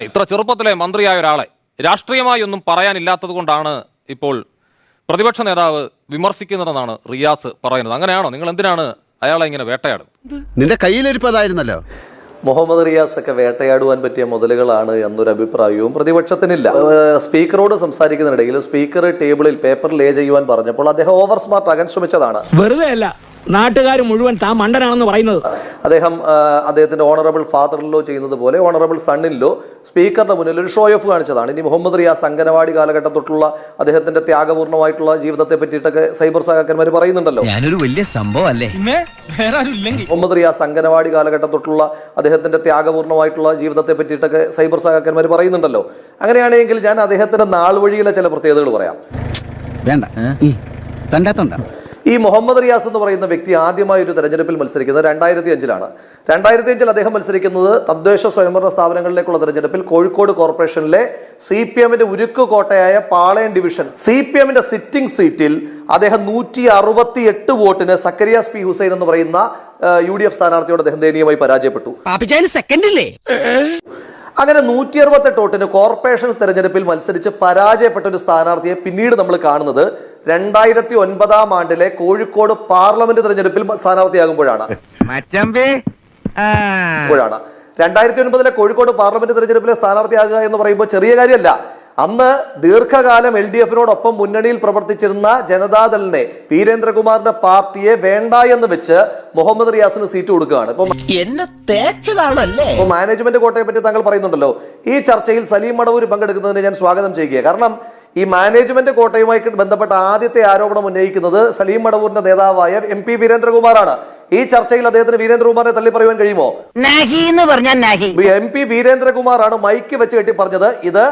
ഇത്ര ചെറുപ്പത്തിലെ മന്ത്രിയായ ഒരാളെ രാഷ്ട്രീയമായി ഒന്നും പറയാനില്ലാത്തത് കൊണ്ടാണ് ഇപ്പോൾ പ്രതിപക്ഷ നേതാവ് വിമർശിക്കുന്നതെന്നാണ് റിയാസ് പറയുന്നത്. അങ്ങനെയാണോ? നിങ്ങൾ എന്തിനാണ് അയാളെ ഇങ്ങനെ വേട്ടയാടുന്നത്? നിന്റെ കയ്യിലിരിപ്പതായിരുന്നല്ലോ മുഹമ്മദ് റിയാസ് ഒക്കെ വേട്ടയാടുവാൻ പറ്റിയ മുതലുകളാണ് എന്നൊരു അഭിപ്രായവും പ്രതിപക്ഷത്തിനില്ല. സ്പീക്കറോട് സംസാരിക്കുന്നതിനിടയിൽ സ്പീക്കർ ടേബിളിൽ പേപ്പർ ലേ ചെയ്യുവാൻ പറഞ്ഞപ്പോൾ അദ്ദേഹം ഓവർ സ്മാർട്ട് ആകാൻ ശ്രമിച്ചതാണ്. വെറുതെ അല്ല നാട്ടുകാർ മുഴുവൻ താൻ മണ്ടനാണെന്ന് പറയുന്നത്. അദ്ദേഹം അദ്ദേഹത്തിന്റെ ഓണറബിൾ ഫാദറിലോ ചെയ്യുന്നത് പോലെ ഓണറബിൾ സണ്ണിലോ സ്പീക്കറുടെ മുന്നിൽ ഒരു ഷോ ഓഫ് കാണിച്ചതാണ്. ഇനി മുഹമ്മദ് റിയാസ് അംഗനവാടി കാലഘട്ടം തൊട്ടുള്ള അദ്ദേഹത്തിന്റെ ത്യാഗപൂർണമായിട്ടുള്ള ജീവിതത്തെ പറ്റിയിട്ടൊക്കെ സൈബർ സഹാക്കന്മാർ പറയുന്നുണ്ടല്ലോ. ഞാനൊരു വലിയ സംഭവം അല്ലേ മുഹമ്മദ് റിയാസ് അംഗനവാടി കാലഘട്ടം തൊട്ടുള്ള അദ്ദേഹത്തിന്റെ ത്യാഗപൂർണമായിട്ടുള്ള ജീവിതത്തെ പറ്റിയിട്ടൊക്കെ സൈബർ സഹാക്കന്മാർ പറയുന്നുണ്ടല്ലോ. അങ്ങനെയാണെങ്കിൽ ഞാൻ അദ്ദേഹത്തിന്റെ നാൾ വഴിയിലെ ചില പ്രത്യേകതകൾ പറയാം. വേണ്ട. കണ്ടാത്തണ്ട. ഈ മുഹമ്മദ് റിയാസ് എന്ന് പറയുന്ന വ്യക്തി ആദ്യമായി ഒരു തെരഞ്ഞെടുപ്പിൽ മത്സരിക്കുന്നത് രണ്ടായിരത്തി അഞ്ചിലാണ് രണ്ടായിരത്തി അഞ്ചിൽ അദ്ദേഹം മത്സരിക്കുന്നത് തദ്ദേശ സ്വയംഭരണ സ്ഥാപനങ്ങളിലേക്കുള്ള തെരഞ്ഞെടുപ്പിൽ കോഴിക്കോട് കോർപ്പറേഷനിലെ സി പി എമ്മിന്റെ ഉരുക്കു കോട്ടയായ പാളയം ഡിവിഷൻ സി പി എമ്മിന്റെ സിറ്റിംഗ് സീറ്റിൽ അദ്ദേഹം നൂറ്റി അറുപത്തി എട്ട് വോട്ടിന് സക്കരിയാസ് പി ഹുസൈൻ എന്ന് പറയുന്ന യു ഡി എഫ് സ്ഥാനാർത്ഥിയോട് അദ്ദേഹം ദയനീയമായി പരാജയപ്പെട്ടു. അങ്ങനെ നൂറ്റി അറുപത്തെട്ട് വോട്ടിന് കോർപ്പറേഷൻ തെരഞ്ഞെടുപ്പിൽ മത്സരിച്ച് പരാജയപ്പെട്ട ഒരു സ്ഥാനാർത്ഥിയെ പിന്നീട് നമ്മൾ കാണുന്നത് രണ്ടായിരത്തി ഒൻപതാം ആണ്ടിലെ കോഴിക്കോട് പാർലമെന്റ് തെരഞ്ഞെടുപ്പിൽ സ്ഥാനാർത്ഥിയാകുമ്പോഴാണ്. ാണ് രണ്ടായിരത്തി ഒൻപതിലെ കോഴിക്കോട് പാർലമെന്റ് തെരഞ്ഞെടുപ്പിലെ സ്ഥാനാർത്ഥിയാകുക എന്ന് പറയുമ്പോൾ ചെറിയ കാര്യമല്ല. അന്ന് ദീർഘകാലം എൽ ഡി എഫിനോടൊപ്പം മുന്നണിയിൽ പ്രവർത്തിച്ചിരുന്ന ജനതാദളിനെ വീരേന്ദ്രകുമാറിന്റെ പാർട്ടിയെ വേണ്ട എന്ന് വെച്ച് മുഹമ്മദ് റിയാസിന് സീറ്റ് കൊടുക്കുകയാണ്. ഇപ്പൊ എന്നെ തേച്ചതാണല്ലേ? ഇപ്പൊ മാനേജ്മെന്റ് കോട്ടയെ പറ്റി താങ്കൾ പറയുന്നുണ്ടല്ലോ. ഈ ചർച്ചയിൽ സലീം മടവൂർ പങ്കെടുക്കുന്നതിന് ഞാൻ സ്വാഗതം ചെയ്യുക കാരണം ഈ മാനേജ്മെന്റ് കോട്ടയുമായി ബന്ധപ്പെട്ട ആദ്യത്തെ ആരോപണം ഉന്നയിക്കുന്നത് സലീം മടവൂരിന്റെ നേതാവായ എം പി വീരേന്ദ്രകുമാറാണ്. ഈ ചർച്ചയിൽ അദ്ദേഹത്തിന് വീരേന്ദ്രകുമാറിനെ തള്ളി പറയുവാൻ കഴിയുമോ എം പി വീരേന്ദ്രകുമാറാണ് മൈക്ക് വെച്ച് കെട്ടി പറഞ്ഞത് ഇത്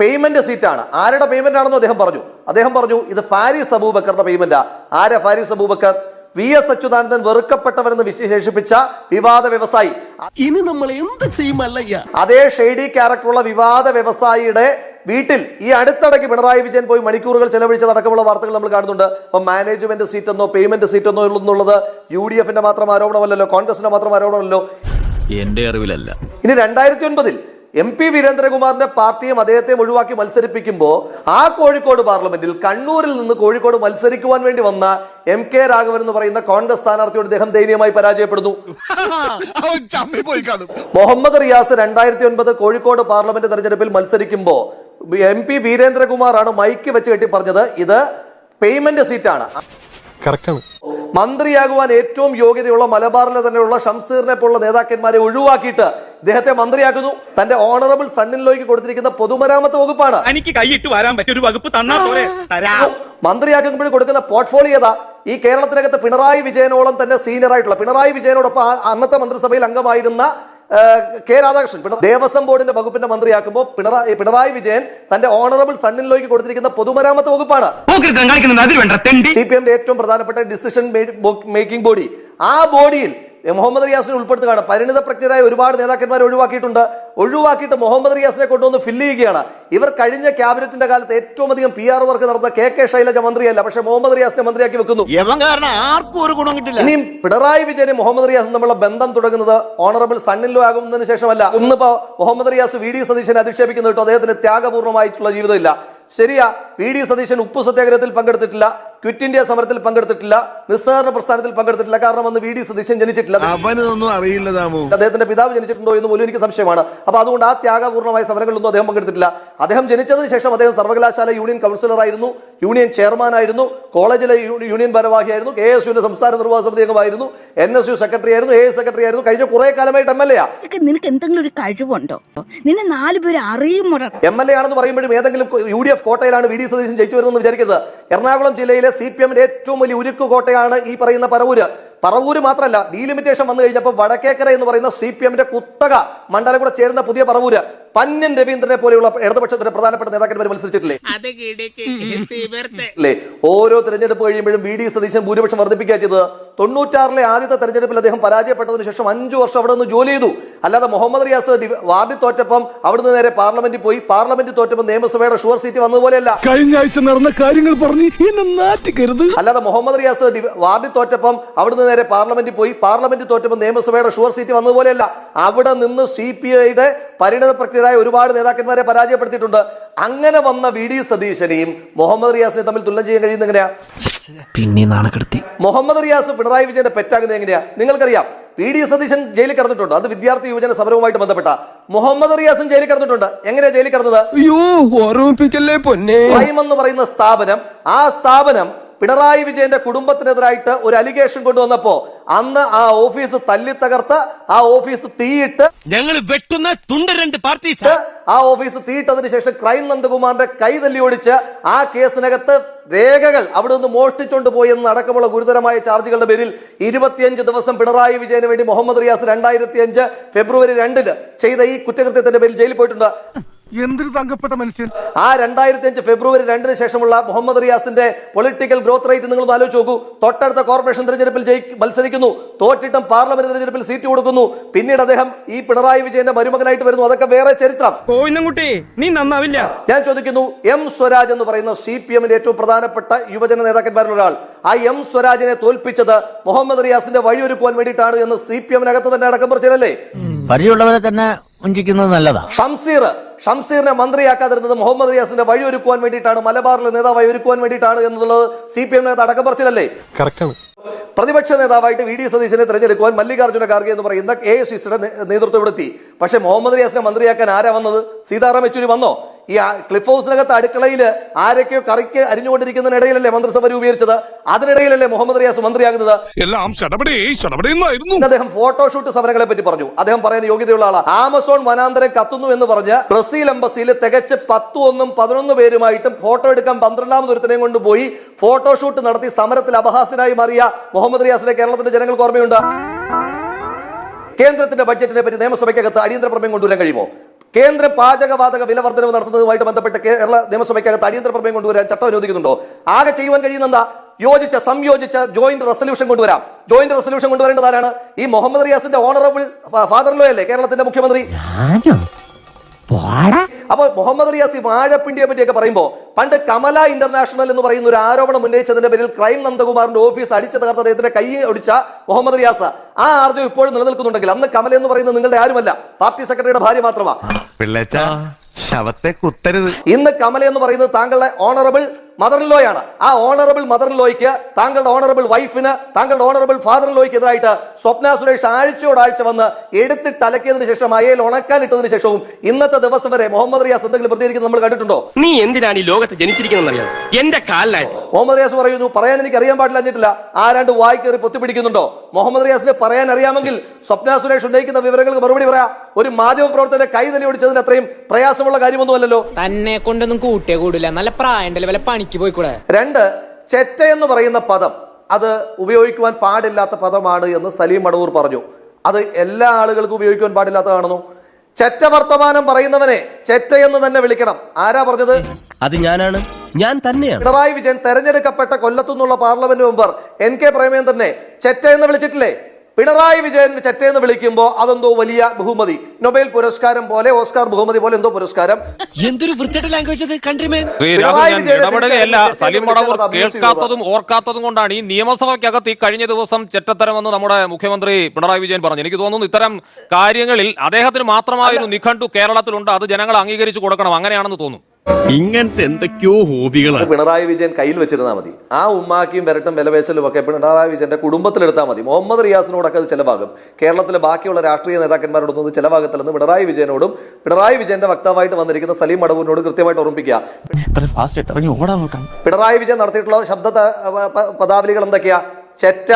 പേയ്മെന്റ് സീറ്റാണ് ആരുടെ പേയ്മെന്റ് ആണെന്നോ അദ്ദേഹം പറഞ്ഞു. അദ്ദേഹം പറഞ്ഞു ഇത് ഫാരിസ് അബൂബക്കറിന്റെ പേയ്മെന്റാ ആരാ ഫാരിസ് അബൂബക്കർ? വി എസ് അച്യുതാനന്ദൻ വെറുക്കപ്പെട്ടവരെന്ന് വിശേഷിപ്പിച്ച വിവാദ വ്യവസായി. ഇനി നമ്മൾ എന്ത് ചെയ്യുമല്ലയ്യ അതേ ഷെയ്ഡി ക്യാരക്ടറുള്ള വിവാദ വ്യവസായിയുടെ വീട്ടിൽ ഈ അടുത്തിടയ്ക്ക് പിണറായി വിജയൻ പോയി മണിക്കൂറുകൾ ചെലവഴിച്ചതടക്കമുള്ള വാർത്തകൾ നമ്മൾ കാണുന്നുണ്ട്. അപ്പം മാനേജ്മെന്റ് സീറ്റ് എന്നോ പേയ്മെന്റ് സീറ്റ് എന്നോ എന്നുള്ളത് യു ഡി എഫിന്റെ മാത്രം ആരോപണമല്ലല്ലോ കോൺഗ്രസിന്റെ മാത്രം ആരോപണമല്ലോ എന്റെ അറിവിലല്ല. ഇനി രണ്ടായിരത്തി ഒൻപതിൽ എം പി വീരേന്ദ്രകുമാറിന്റെ പാർട്ടിയും അദ്ദേഹത്തെ ഒഴിവാക്കി മത്സരിപ്പിക്കുമ്പോൾ ആ കോഴിക്കോട് പാർലമെന്റിൽ കണ്ണൂരിൽ നിന്ന് കോഴിക്കോട് മത്സരിക്കുവാൻ വേണ്ടി വന്ന എം കെ രാഘവൻ എന്ന് പറയുന്ന കോൺഗ്രസ് സ്ഥാനാർത്ഥിയോട് ഇദ്ദേഹം ദയനീയമായി പരാജയപ്പെടുന്നു. മുഹമ്മദ് റിയാസ് രണ്ടായിരത്തി ഒൻപത് കോഴിക്കോട് പാർലമെന്റ് തെരഞ്ഞെടുപ്പിൽ മത്സരിക്കുമ്പോൾ എം പി വീരേന്ദ്രകുമാറാണ് മൈക്ക് വെച്ച് കെട്ടി പറഞ്ഞത് ഇത് പേയ്മെന്റ് സീറ്റാണ് മന്ത്രിയാകുവാൻ ഏറ്റവും യോഗ്യതയുള്ള മലബാറിലെ തന്നെയുള്ള ഷംസീറിനെ പോലുള്ള നേതാക്കന്മാരെ ഒഴിവാക്കിയിട്ട് ഇദ്ദേഹത്തെ മന്ത്രിയാക്കുന്നു. തന്റെ ഓണറബിൾ സണ്ണിലോയ്ക്ക് കൊടുത്തിരിക്കുന്ന പൊതുമരാമത്ത് വകുപ്പാണ്. എനിക്ക് കൈയിട്ട് വരാൻ പറ്റിയ ഒരു വകുപ്പ് മന്ത്രിയാക്കുമ്പോൾ കൊടുക്കുന്ന പോർട്ട്ഫോളിയോ ഏതാ? ഈ കേരളത്തിനകത്ത് പിണറായി വിജയനോളം തന്നെ സീനിയർ ആയിട്ടുള്ള പിണറായി വിജയനോടൊപ്പം അന്നത്തെ മന്ത്രിസഭയിൽ അംഗമായിരുന്ന കെ രാധാകൃഷ്ണൻ പിണ- ദേവസ്വം ബോർഡിന്റെ വകുപ്പിന്റെ മന്ത്രിയാക്കുമ്പോൾ പിണറായി പിണറായി വിജയൻ തന്റെ ഓണറബിൾ സണ്ണിലേക്ക് കൊടുത്തിരിക്കുന്ന പൊതുമരാമത്ത് വകുപ്പാണ്. സി പി എമ്മിന്റെ ഏറ്റവും പ്രധാനപ്പെട്ട ഡിസിഷൻ മേക്കിംഗ് ബോഡി. ആ ബോഡിയിൽ മുഹമ്മദ് റിയാസിനെ ഉൾപ്പെടുത്തുകയാണ് പരിണിത പ്രജ്ഞരായ ഒരുപാട് നേതാക്കന്മാരെ ഒഴിവാക്കിയിട്ടുണ്ട്. ഒഴിവാക്കിയിട്ട് മുഹമ്മദ് റിയാസിനെ കൊണ്ടുവന്ന് ഫില്ല് ചെയ്യുകയാണ്. ഇവർ കഴിഞ്ഞ ക്യാബിനറ്റിന്റെ കാലത്ത് ഏറ്റവും അധികം പി ആർ വർക്ക് നടന്ന കെ കെ ശൈലജ മന്ത്രിയല്ല പക്ഷേ മുഹമ്മദ് റിയാസിനെ മന്ത്രിയാക്കി വെക്കുന്നു. ആർക്കും ഒരു ഗുണം കിട്ടില്ല. ഇനിയും പിണറായി വിജയനെ മുഹമ്മദ് റിയാസും തമ്മിലുള്ള ബന്ധം തുടങ്ങുന്നത് ഓണറബിൾ സണ്ണിലോ ആകുന്നതിന് ശേഷമല്ല. ഇന്നിപ്പോ മുഹമ്മദ് റിയാസ് വി ഡി സതീശനെ അധിക്ഷേപിക്കുന്നു കേട്ടോ അദ്ദേഹത്തിന് ത്യാഗപൂർണമായിട്ടുള്ള ജീവിതമില്ല. ശരിയാ വി ഡി സതീശൻ ഉപ്പു സത്യാഗ്രഹത്തിൽ പങ്കെടുത്തിട്ടില്ല. ക്വിറ്റ് ഇന്ത്യ സമരത്തിൽ പങ്കെടുത്തിട്ടില്ല നിസ്സഹരണ പ്രസ്ഥാനത്തിൽ പങ്കെടുത്തിട്ടില്ല. കാരണം അന്ന് വി ഡി സതീശൻ ജനിച്ചിട്ടില്ല. അവനൊന്നും അറിയില്ല അദ്ദേഹത്തിന്റെ പിതാവ് ജനിച്ചിട്ടുണ്ടോ എന്ന് പോലും എനിക്ക് സംശയമാണ്. അപ്പൊ അതുകൊണ്ട് ആ ത്യാഗപൂർണമായ സമരങ്ങളിലൊന്നും അദ്ദേഹം പങ്കെടുത്തിട്ടില്ല. അദ്ദേഹം ജനിച്ചതിന് ശേഷം അദ്ദേഹം സർവകലാശാല യൂണിയൻ കൗൺസിലർ ആയിരുന്നു യൂണിയൻ ചെയർമാൻ ആയിരുന്നു കോളേജിലെ യൂണിയൻ ഭാരവാഹിയായിരുന്നു കെ എസ് യുവിന്റെ സംസ്ഥാന നിർവാഹ സമിതി അംഗമായിരുന്നു എൻ എസ് യു സെക്രട്ടറി ആയിരുന്നു എ എസ് സെക്രട്ടറി ആയിരുന്നു. കഴിഞ്ഞ കുറെ കാലമായിട്ട് എം എൽ എ നിനക്ക് നിനക്ക് എന്തെങ്കിലും ഒരു കഴിവുണ്ടോ? നിന്നെ നാല് പേര് അറിയും എം എൽ എ ആണെന്ന് പറയുമ്പോഴും ഏതെങ്കിലും യു ഡി എഫ് കോട്ടയിലാണ് വി ഡി സതീശൻ ജയിച്ചു വരുന്നത് വിചാരിക്കരുത്. എറണാകുളം ജില്ലയിലെ സി പി എമ്മിന്റെ ഏറ്റവും വലിയ ഉരുക്ക് കോട്ടയാണ് ഈ പറയുന്ന പറവൂര്. പറവൂര് മാത്രമല്ല ഡീലിമിറ്റേഷൻ വന്നു കഴിഞ്ഞപ്പോൾ വടക്കേക്കര എന്ന് പറയുന്ന സി പി എമ്മിന്റെ കുത്തക മണ്ഡലം കൂടെ ചേരുന്ന പുതിയ പറവൂര്. പന്യൻ രവീന്ദ്രനെ പോലെയുള്ള ഇടതുപക്ഷത്തിന്റെ പ്രധാനപ്പെട്ട നേതാക്കന്മാർ മത്സരിച്ചിട്ടില്ലേ? ഓരോ തെരഞ്ഞെടുപ്പ് കഴിയുമ്പോഴും വി ഡി സതീശൻ ഭൂരിപക്ഷം വർദ്ധിപ്പിക്കുക ചെയ്തത്. തൊണ്ണൂറ്റാറിലെ ആദ്യത്തെ തെരഞ്ഞെടുപ്പിൽ അദ്ദേഹം പരാജയപ്പെട്ടതിന് ശേഷം അഞ്ചു വർഷം അവിടെ നിന്ന് ജോലി ചെയ്തു. അല്ലാതെ മുഹമ്മദ് റിയാസ് വാർഡിൽ തോറ്റപ്പം അവിടുന്ന് നേരെ പാർലമെന്റിൽ പോയി. പാർലമെന്റിൽ തോറ്റപ്പം നിയമസഭയുടെ ഷുവർ സീറ്റ് വന്നതുപോലെയല്ല. കഴിഞ്ഞ ആഴ്ച നടന്ന കാര്യങ്ങൾ പറഞ്ഞ് എന്നെ നാറ്റിക്കരുത്. അല്ലാതെ മുഹമ്മദ് റിയാസ് വാർഡിൽ തോറ്റപ്പം അവിടുന്ന് നേരെ പാർലമെന്റിൽ പോയി. പാർലമെന്റിൽ തോറ്റപ്പം നിയമസഭയുടെ ഷുവർ സീറ്റ് വന്നതുപോലെയല്ല. അവിടെ നിന്ന് സി പി ഐയുടെ പരിണത പ്രക്രിയരായ ഒരുപാട് നേതാക്കന്മാരെ പരാജയപ്പെടുത്തിയിട്ടുണ്ട്. അങ്ങനെ വന്ന വി ഡി സതീശനെയും മുഹമ്മദ് റിയാസിനെ തമ്മിൽ തുലനം ചെയ്യാൻ കഴിയുന്ന എങ്ങനെയാ? പിന്നെ നാണക്കെടുത്തി മുഹമ്മദ് റിയാസ് പിണറായി വിജയന്റെ പെറ്റാകുന്നത് എങ്ങനെയാ? നിങ്ങൾക്കറിയാം വി ഡി സതീശൻ ജയിലിൽ കടന്നിട്ടുണ്ട്. അത് വിദ്യാർത്ഥി യുവജന സമരവുമായിട്ട് ബന്ധപ്പെട്ട. മുഹമ്മദ് റിയാസും ജയിലിൽ കടന്നിട്ടുണ്ട്. എങ്ങനെയാ ജയിലിൽ കടന്നത്? അയ്യോ ഓർമ്മിപ്പിക്കല്ലേ പൊന്നെ? എന്ന് പറയുന്ന സ്ഥാപനം ആ സ്ഥാപനം പിണറായി വിജയന്റെ കുടുംബത്തിനെതിരായിട്ട് ഒരു അലിഗേഷൻ കൊണ്ടുവന്നപ്പോ അന്ന് ആ ഓഫീസ് തല്ലി തകർത്ത് ആ ഓഫീസ് തീയിട്ട് ഞങ്ങൾ വെട്ടുന്ന തുണ്ട് രണ്ട് പാർട്ടീസ് ആ ഓഫീസ് തീയിട്ടതിന് ശേഷം ക്രൈം നന്ദകുമാറിന്റെ കൈ തല്ലി ഓടിച്ച് ആ കേസിനകത്ത് രേഖകൾ അവിടെ നിന്ന് മോഷ്ടിച്ചുകൊണ്ട് പോയി എന്ന് അടക്കമുള്ള ഗുരുതരമായ ചാർജുകളുടെ പേരിൽ ഇരുപത്തിയഞ്ച് ദിവസം പിണറായി വിജയന് വേണ്ടി മുഹമ്മദ് റിയാസ് രണ്ടായിരത്തി അഞ്ച് ഫെബ്രുവരി രണ്ടിന് ചെയ്ത ഈ കുറ്റകൃത്യത്തിന്റെ പേരിൽ ജയിലിൽ പോയിട്ടുണ്ട്. എന്തൊരു തങ്കപ്പെട്ട മനുഷ്യൻ? ആ രണ്ടായിരത്തി അഞ്ച് ഫെബ്രുവരി രണ്ടിന് ശേഷമുള്ള മുഹമ്മദ് റിയാസിന്റെ പൊളിറ്റിക്കൽ ഗ്രോത്ത് റേറ്റ് നിങ്ങൾ ആലോചിച്ച് നോക്കൂ. തൊട്ടടുത്ത കോർപ്പറേഷൻ തെരഞ്ഞെടുപ്പിൽ ജയി മത്സരിക്കുന്നു. തോറ്റിട്ടും പാർലമെന്റ് തെരഞ്ഞെടുപ്പിൽ സീറ്റ് കൊടുക്കുന്നു. പിന്നീട് അദ്ദേഹം ഈ പിണറായി വിജയന്റെ മരുമകനായിട്ട് വരുന്നു. അതൊക്കെ വേറെ ചരിത്രം. കോയിന്നംകുട്ടി നീ നന്നാവില്ല. ഞാൻ ചോദിക്കുന്നു എം സ്വരാജ് എന്ന് പറയുന്ന സി പി എമ്മിന്റെ ഏറ്റവും പ്രധാനപ്പെട്ട യുവജന നേതാക്കന്മാരിൽ ഒരാൾ. ആ എം സ്വരാജിനെ തോൽപ്പിച്ചത് മുഹമ്മദ് റിയാസിന്റെ വഴിയൊരുക്കുവാൻ വേണ്ടിയിട്ടാണ് എന്ന് സി പി എമ്മിനകത്ത് തന്നെ അടക്കം പറിച്ചതല്ലേ പരിചയമുള്ളവരെ തന്നെ വഞ്ചിക്കുന്നത് നല്ലതാണ് ഷംസീർ ഷംസീറിനെ മന്ത്രിയാക്കാതിരുന്നത് മുഹമ്മദ് റിയാസിന്റെ വഴി ഒരുക്കുവാൻ വേണ്ടിയിട്ടാണ് മലബാറിലെ നേതാവായി ഒരുക്കുവാൻ വേണ്ടിയിട്ടാണ് എന്നുള്ളത് സി പി എം നേതാവ് അടക്കം പറച്ചിലല്ലേ പ്രതിപക്ഷ നേതാവായിട്ട് വി. ഡി. സതീശനെ തെരഞ്ഞെടുക്കുവാൻ മല്ലികാർജുന ഖാർഗെ എന്ന് പറയുന്ന എ എസ് നേതൃത്വം എടുത്തി പക്ഷേ മുഹമ്മദ് റിയാസിനെ മന്ത്രിയാക്കാൻ ആരാ വന്നത്? സീതാറാം യെച്ചൂരി വന്നോ? ഈ ക്ലിഫ് ഹൗസിനകത്ത് അടുക്കളയിൽ ആരൊക്കെയോ കറിക്ക് അരിഞ്ഞുകൊണ്ടിരിക്കുന്നതിനിടയിലല്ലേ മന്ത്രിസഭ രൂപീകരിച്ചത്? അതിനിടയിലല്ലേ മുഹമ്മദ് റിയാസ് മന്ത്രിയാകുന്നത്? എല്ലാം അദ്ദേഹം ഫോട്ടോഷൂട്ട് സമരങ്ങളെ പറ്റി പറഞ്ഞു. അദ്ദേഹം പറയുന്ന യോഗ്യതയുള്ള ആളാണ് ആമസോൺ വനാന്തരം കത്തുന്നു എന്ന് പറഞ്ഞ് ബ്രസീൽ എംബസിയിൽ തികച്ച് പത്തു ഒന്നും പതിനൊന്ന് പേരുമായിട്ടും ഫോട്ടോ എടുക്കാൻ പന്ത്രണ്ടാമത് കൊണ്ട് പോയി. ഫോട്ടോഷൂട്ട് നടത്തി സമരത്തിൽ അപഹാസ്യനായി മാറിയ മുഹമ്മദ് റിയാസിനെ കേരളത്തിന്റെ ജനങ്ങൾക്ക് ഓർമ്മയുണ്ട്. കേന്ദ്രത്തിന്റെ ബഡ്ജറ്റിനെ പറ്റി നിയമസഭയ്ക്കകത്ത് അടിയന്തര പ്രമേയം കൊണ്ടുവരാൻ കഴിയുമോ? കേന്ദ്ര പാചകവാതക വില വർധനവ് നടത്തുന്നതുമായിട്ട് ബന്ധപ്പെട്ട് കേരള നിയമസഭയ്ക്കകത്ത് അടിയന്തര പ്രമേയം കൊണ്ടുവരാൻ ചട്ടം അനുവദിക്കുന്നുണ്ടോ? ആകെ ചെയ്യുവാൻ കഴിയുന്ന എന്താ യോജിച്ച സംയോജിച്ച ജോയിന്റ് റെസൊല്യൂഷൻ കൊണ്ടുവരാം. ജോയിന്റ് റെസൊല്യൂഷൻ കൊണ്ടുവരേണ്ടത് ആരാണ്? ഈ മുഹമ്മദ് റിയാസിന്റെ ഓണറബിൾ ഫാദർ ലോ അല്ലേ കേരളത്തിന്റെ മുഖ്യമന്ത്രി? അപ്പൊ മുഹമ്മദ് റിയാസി വാഴപ്പിണ്ടിയെ പറ്റിയൊക്കെ പറയുമ്പോ പണ്ട് കമല ഇന്റർനാഷണൽ എന്ന് പറയുന്ന ഒരു ആരോപണം ഉന്നയിച്ചതിന്റെ പേരിൽ ക്രൈം നന്ദകുമാറിന്റെ ഓഫീസ് അടിച്ചു തകർത്ത അദ്ദേഹത്തിന്റെ കൈ ഒടിച്ച മുഹമ്മദ് റിയാസ്. ആ ആർജം ഇപ്പോഴും നിലനിൽക്കുന്നുണ്ടെങ്കിൽ അന്ന് കമല എന്ന് പറയുന്നത് നിങ്ങളുടെ ആരുമല്ല? പാർട്ടി സെക്രട്ടറിയുടെ ഭാര്യ മാത്രമാണ് പിള്ളേച്ച ശവത്തെ കുത്തരുത്. ഇന്ന് കമല എന്ന് പറയുന്നത് താങ്കളുടെ ഓണറബിൾ മദർ ലോയാണ് ആ ഓണറബിൾ മദർ ലോയ്ക്ക് താങ്കളുടെ ഓണറബിൾ വൈഫിന് താങ്കളുടെ ഓണറബിൾ ഫാദർ ലോയ്ക്ക് എതിരായിട്ട് സ്വപ്ന സുരേഷ് ആഴ്ചയോടാഴ്ച വന്ന് എടുത്തിട്ട് അലക്കിയതിനു ശേഷം അയേൽ ഉണക്കാൻ ഇട്ടതിനു ശേഷവും ഇന്നത്തെ ദിവസം വരെ മുഹമ്മദ് റിയാസ് എന്തെങ്കിലും പ്രതികരിക്കുന്നത് നമ്മൾ കണ്ടിട്ടുണ്ടോ? നീ എന്തിനാണ് ഈ ലോകത്ത് ജനിച്ചിരിക്കുന്നത് എന്റെ കാലിലായി മുഹമ്മദ് റിയാസ് പറയുന്നു പറയാൻ എനിക്ക് അറിയാൻ പാടില്ല എന്നിട്ടില്ല. ആരാണ്ട് വായി കയറി പൊത്തിപ്പിടിക്കുന്നുണ്ടോ മുഹമ്മദ് റിയാസിന് പറയാൻ അറിയാമെങ്കിൽ സ്വപ്ന സുരേഷ് ഉന്നയിക്കുന്ന വിവരങ്ങൾക്ക് മറുപടി പറയാ. ഒരു മാധ്യമ പ്രവർത്തകന്റെ കൈ തലി ഒടിച്ചതിന് അത്രയും പ്രയാസമുള്ള കാര്യമൊന്നുമല്ലല്ലോ. തന്നെ കൊണ്ടൊന്നും കൂട്ടിയ കൂടില്ല. നല്ല പ്രായം വല്ല പണിക്ക് പോയിക്കൂടെ രണ്ട് ചെറ്റ എന്ന് പറയുന്ന പദം അത് ഉപയോഗിക്കുവാൻ പാടില്ലാത്ത പദമാണ് എന്ന് സലീം മടവൂർ പറഞ്ഞു. അത് എല്ലാ ആളുകൾക്കും ഉപയോഗിക്കുവാൻ പാടില്ലാത്തതാണെന്നു? ചെറ്റ വർത്തമാനം പറയുന്നവനെ ചെറ്റ എന്ന് തന്നെ വിളിക്കണം. ആരാ പറഞ്ഞത്? അത് ഞാനാണ്. ഞാൻ തന്നെയാണ്. പിണറായി വിജയൻ തെരഞ്ഞെടുക്കപ്പെട്ട കൊല്ലത്തുനിന്നുള്ള പാർലമെന്റ് മെമ്പർ എൻ കെ തന്നെ ചെറ്റ എന്ന് വിളിച്ചിട്ടില്ലേ? പിണറായി വിജയൻ ചെറ്റേന്ന് വിളിക്കുമ്പോ വിളിക്കുമ്പോൾ അതെന്തോ വലിയ ബഹുമതി. നൊബേൽ പുരസ്കാരം പോലെ ഓസ്കാർ ബഹുമതി പോലെ എന്തോ പുരസ്കാരം. എന്തൊരു. കേൾക്കാത്തതും ഓർക്കാത്തതും കൊണ്ടാണ് ഈ നിയമസഭയ്ക്കകത്ത് ഈ കഴിഞ്ഞ ദിവസം ചെറ്റത്തരമെന്ന് നമ്മുടെ മുഖ്യമന്ത്രി പിണറായി വിജയൻ പറഞ്ഞു. എനിക്ക് തോന്നുന്നു ഇത്തരം കാര്യങ്ങളിൽ അദ്ദേഹത്തിന് മാത്രമായൊരു നിഘണ്ടു കേരളത്തിലുണ്ട്. അത് ജനങ്ങൾ അംഗീകരിച്ചു കൊടുക്കണം. അങ്ങനെയാണെന്ന് തോന്നുന്നു ഇങ്ങനത്തെ എന്തൊക്കെയോ ഹോബികളാണ് പിണറായി വിജയൻ കയ്യിൽ വെച്ചിരുന്നാൽ മതി. ആ ഉമ്മാക്കിയും വരട്ടും വിലപേശലും ഒക്കെ പിണറായി വിജയന്റെ കുടുംബത്തിലെടുത്താൽ മതി. മുഹമ്മദ് റിയാസിനോടൊക്കെ അത് ചിലവാകും. കേരളത്തിലെ ബാക്കിയുള്ള രാഷ്ട്രീയ നേതാക്കന്മാരോടൊന്നും അത് ചിലവാകത്തില്ലെന്ന് പിണറായി വിജയനോടും പിണറായി വിജയന്റെ വക്താവായിട്ട് വന്നിരിക്കുന്ന സലീം മടവൂരിനോട് കൃത്യമായിട്ട് ഓർമ്മിക്കുക പിണറായി വിജയൻ നടത്തിയിട്ടുള്ള ശബ്ദ പദാവലികൾ എന്തൊക്കെയാ? ചെറ്റ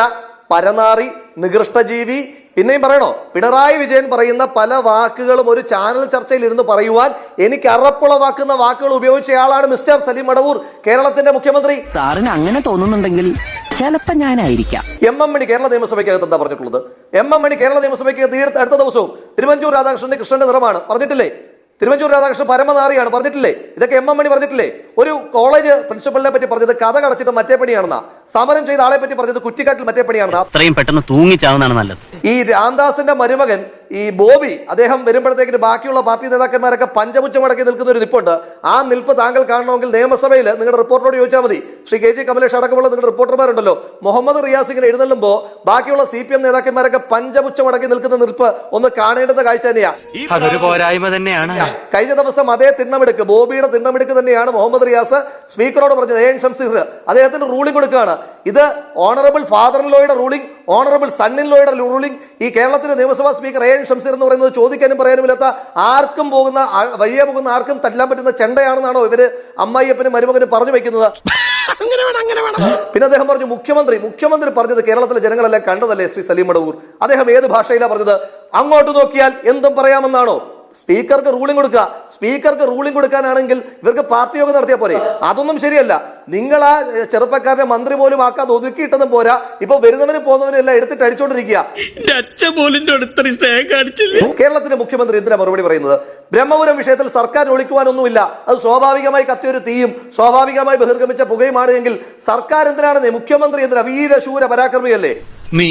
പരനാറി നികൃഷ്ടജീവി പിന്നെയും പറയണോ? പിണറായി വിജയൻ പറയുന്ന പല വാക്കുകളും ഒരു ചാനൽ ചർച്ചയിൽ ഇരുന്ന് പറയുവാൻ എനിക്ക് അറപ്പുളവാക്കുന്ന വാക്കുകൾ ഉപയോഗിച്ചയാളാണ് മിസ്റ്റർ സലീം മടവൂർ കേരളത്തിന്റെ മുഖ്യമന്ത്രി. സാറിന് അങ്ങനെ തോന്നുന്നുണ്ടെങ്കിൽ ചിലപ്പോ ഞാനായിരിക്കാം. എം എം മണി കേരള നിയമസഭയ്ക്കകത്ത് എന്താ പറഞ്ഞിട്ടുള്ളത്? എം എം മണി കേരള നിയമസഭയ്ക്ക് അടുത്ത ദിവസവും തിരുവഞ്ചൂർ രാധാകൃഷ്ണന്റെ കൃഷ്ണന്റെ നിറമാണ്. പറഞ്ഞിട്ടില്ലേ? തിരുവഞ്ചൂർ രാധാകൃഷ്ണൻ പരമനാറിയാണ് പറഞ്ഞിട്ടില്ലേ? ഇതൊക്കെ എം എം മണി പറഞ്ഞിട്ടില്ലേ? ഒരു കോളേജ് പ്രിൻസിപ്പലിനെ പറ്റി പറഞ്ഞത് കഥ കടച്ചിട്ട് മറ്റേ പണിയാണെന്നാ. സമരം ചെയ്ത ആളെ പറ്റി പറഞ്ഞത് കുറ്റിക്കാട്ടിൽ മറ്റേ പണിയാണെന്നാ. അത്രയും പെട്ടെന്ന് തൂങ്ങിച്ചാവുന്നതാണ് നല്ലത്. ഈ രാംദാസിന്റെ മരുമകൻ ഈ ബോബി അദ്ദേഹം വരുമ്പോഴത്തേക്കിന് ബാക്കിയുള്ള പാർട്ടി നേതാക്കന്മാരൊക്കെ പഞ്ചമുച്ചമടക്കി നിൽക്കുന്ന ഒരു നിപ്പുണ്ട്. ആ നിൽപ്പ് താങ്കൾ കാണണമെങ്കിൽ നിയമസഭയിൽ നിങ്ങളുടെ റിപ്പോർട്ടറോട് ചോദിച്ചാൽ മതി. ശ്രീ കെ ജി കമലേഷ് അടക്കമുള്ള നിങ്ങളുടെ റിപ്പോർട്ടർമാരുണ്ടല്ലോ. മുഹമ്മദ് റിയാസ് ഇങ്ങനെ എഴുന്നള്ളുമ്പോൾ ബാക്കിയുള്ള സി പി എം നേതാക്കന്മാരൊക്കെ പഞ്ചമുച്ചമടക്കി നിൽക്കുന്ന നിൽപ്പ് ഒന്ന് കാണേണ്ടുന്ന കാഴ്ച തന്നെയാ. പോരായ്മ തന്നെയാണ്. കഴിഞ്ഞ ദിവസം അതേ തിണ്ണമെടുക്ക് ബോബിയുടെ തിണ്ണമെടുക്ക് തന്നെയാണ് മുഹമ്മദ് റിയാസ് സ്പീക്കറോട് പറഞ്ഞത് എ എൻ ഷംസീർ അദ്ദേഹത്തിന് റൂളിംഗ് കൊടുക്കുകയാണ്. ഇത് ഓണറബിൾ ഫാദർ ഇൻ ലോയുടെ റൂളിംഗ് ഓണറബിൾ സണ്ണിൻ ലോയുടെ റൂളിംഗ് ഈ കേരളത്തിലെ നിയമസഭാ സ്പീക്കർ എ എൻ ഷംസീർ എന്ന് പറയുന്നത് ചോദിക്കാനും പറയാനുമില്ലാത്ത ആർക്കും പോകുന്ന വഴിയെ പോകുന്ന ആർക്കും തല്ലാൻ പറ്റുന്ന ചെണ്ടയാണെന്നാണോ ഇവർ അമ്മായിയപ്പനും മരുമകനും പറഞ്ഞു വെക്കുന്നത്? പിന്നെ അദ്ദേഹം പറഞ്ഞു മുഖ്യമന്ത്രി മുഖ്യമന്ത്രി പറഞ്ഞത് കേരളത്തിലെ ജനങ്ങളെല്ലാം കണ്ടതല്ലേ ശ്രീ സലീം മടവൂർ? അദ്ദേഹം ഏത് ഭാഷയിലാണ് പറഞ്ഞത്? അങ്ങോട്ട് നോക്കിയാൽ എന്തും പറയാമെന്നാണോ? സ്പീക്കർക്ക് റൂളിംഗ് കൊടുക്കുക. സ്പീക്കർക്ക് റൂളിംഗ് കൊടുക്കാനാണെങ്കിൽ ഇവർക്ക് പാർട്ടി യോഗം നടത്തിയാൽ പോരെ. അതൊന്നും ശരിയല്ല. നിങ്ങൾ ആ ചെറുപ്പക്കാരനെ മന്ത്രി പോലും ആക്കാതെ ഒതുക്കിയിട്ടതും പോരാ. ഇപ്പൊ വരുന്നവന് പോകുന്നവനും എല്ലാം എടുത്തിട്ട് അടിച്ചോണ്ടിരിക്കുക. കേരളത്തിന്റെ മുഖ്യമന്ത്രി എന്തിനാ മറുപടി പറയുന്നത്? ബ്രഹ്മപുരം വിഷയത്തിൽ സർക്കാർ ഒളിക്കുവാനൊന്നുമില്ല. അത് സ്വാഭാവികമായി കത്തിയൊരു തീയും സ്വാഭാവികമായി ബഹിർഗമിച്ച പുകയുമാണ് എങ്കിൽ സർക്കാർ എന്തിനാണെന്നേ? മുഖ്യമന്ത്രി എന്തിനാ? വീരശൂര പരാക്രമിയല്ലേ? നീ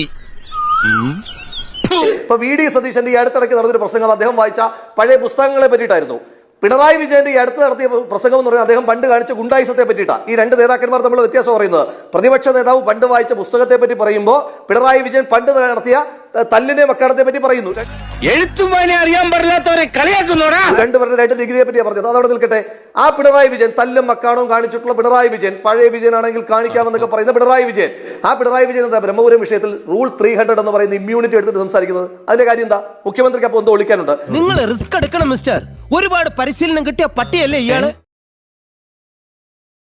ഇപ്പൊ വി ഡി സതീശന്റെ ഈ അടുത്തിടയ്ക്ക് നടന്നൊരു പ്രസംഗം അദ്ദേഹം വായിച്ച പഴയ പുസ്തകങ്ങളെ പറ്റിയിട്ടായിരുന്നു. പിണറായി വിജയന്റെ ഈ അടുത്ത് നടത്തിയ പ്രസംഗം എന്ന് പറഞ്ഞാൽ അദ്ദേഹം പണ്ട് കാണിച്ച ഗുണ്ടായുസത്തെ പറ്റിയിട്ടാണ്. ഈ രണ്ട് നേതാക്കന്മാർ തമ്മിൽ വ്യത്യാസം പറയുന്നത്. പ്രതിപക്ഷ നേതാവ് പണ്ട് വായിച്ച പുസ്തകത്തെ പറ്റി പറയുമ്പോൾ പിണറായി വിജയൻ പണ്ട് നടത്തിയ തല്ലിനെ മക്കാടത്തെ പറ്റി പറയുന്നു. എഴുത്തും അറിയാൻ പാടില്ലാത്തവരെ കളിയാക്കുന്നോടാ രണ്ടുപേരുടെ രണ്ട് ഡിഗ്രിയെ പറ്റിയാ പറഞ്ഞത്. അതവിടെ നിൽക്കട്ടെ. ആ പിണറായി വിജയൻ തല്ലും മക്കാണവും കാണിച്ചിട്ടുള്ള പിണറായി വിജയൻ പഴയ വിജയൻ ആണെങ്കിൽ കാണിക്കാമെന്നൊക്കെ പറയുന്ന പിണറായി വിജയൻ. ആ പിണറായി വിജയൻ എന്താ ബ്രഹ്മപുരം വിഷയത്തിൽ റൂൾ ത്രീ ഹൺഡ്രഡ് എന്ന് പറയുന്ന ഇമ്മ്യൂണിറ്റി എടുത്തിട്ട് സംസാരിക്കുന്നത്. അതിന്റെ കാര്യം എന്താ? മുഖ്യമന്ത്രിക്ക് അപ്പോൾ എന്തോ ഒളിക്കാനുണ്ട് നിങ്ങൾ റിസ്ക് എടുക്കണം മിസ്റ്റർ. ഒരുപാട് പരിശീലനം കിട്ടിയ പട്ടിയല്ലേ ഇയാൾ?